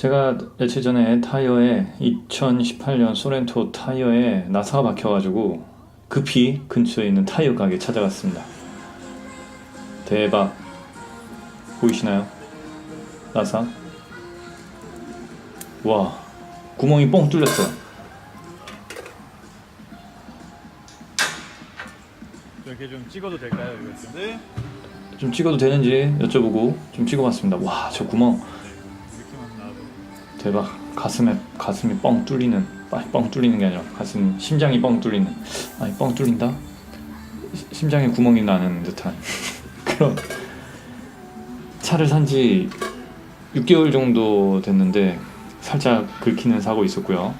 제가 며칠 전에 타이어에 2018년 소렌토 타이어에 나사가 박혀가지고 급히 근처에 있는 타이어 가게 찾아갔습니다. 대박 보이시나요? 나사 와 구멍이 뻥 뚫렸어요. 이렇게 좀 찍어도 될까요, 이거 좀? 네. 좀 찍어도 되는지 여쭤보고 좀 찍어봤습니다. 와 저 구멍. 대박 가슴에 가슴이 뻥 뚫리는 아니, 뻥 뚫리는 게 아니라 가슴 심장이 뻥 뚫리는 아니 뻥 뚫린다 시- 심장에 구멍이 나는 듯한 그런 차를 산 지 6개월 정도 됐는데 살짝 긁히는 사고 있었고요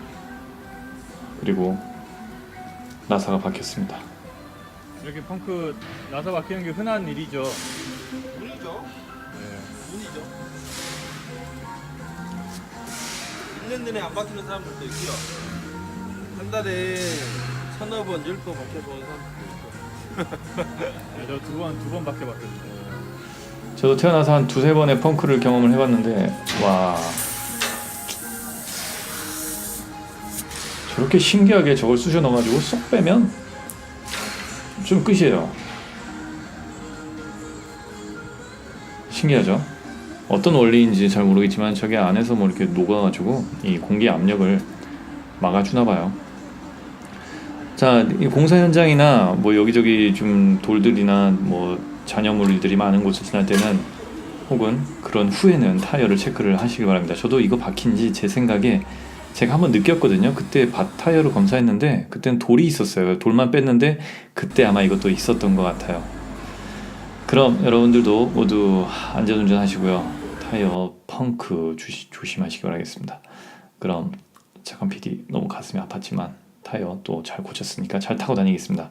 그리고 나사가 박혔습니다 이렇게 펑크 나사 박히는 게 흔한 일이죠. 운이죠. 네. 운이죠. 있는 데에 안 박히는 사람들도 있고요. 한 달에 서너 번, 열번 박혀보는 사람들도 있고. 네, 저두 번, 두 번밖에 박혔어요. 저도 태어나서 한 두세 번의 펑크를 경험을 해봤는데 와 저렇게 신기하게 저걸 쑤셔 넣어가지고 쏙 빼면 좀 끝이에요 신기하죠 어떤 원리인지 잘 모르겠지만 저게 안에서 뭐 이렇게 녹아가지고 이 공기 압력을 막아주나 봐요 자, 이 공사 현장이나 뭐 여기저기 좀 돌들이나 뭐 잔여물들이 많은 곳을 지날 때는 혹은 그런 후에는 타이어를 체크를 하시기 바랍니다. 저도 이거 박힌지 제 생각에 제가 한번 느꼈거든요. 그때 밭 타이어를 검사했는데 그때는 돌이 있었어요. 돌만 뺐는데 그때 아마 이것도 있었던 것 같아요. 그럼 여러분들도 모두 안전운전 하시고요. 타이어 펑크 주시, 조심하시기 바라겠습니다. 그럼 잠깐 PD 너무 가슴이 아팠지만 타이어 또 잘 고쳤으니까 잘 타고 다니겠습니다.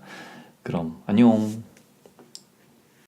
그럼 안녕.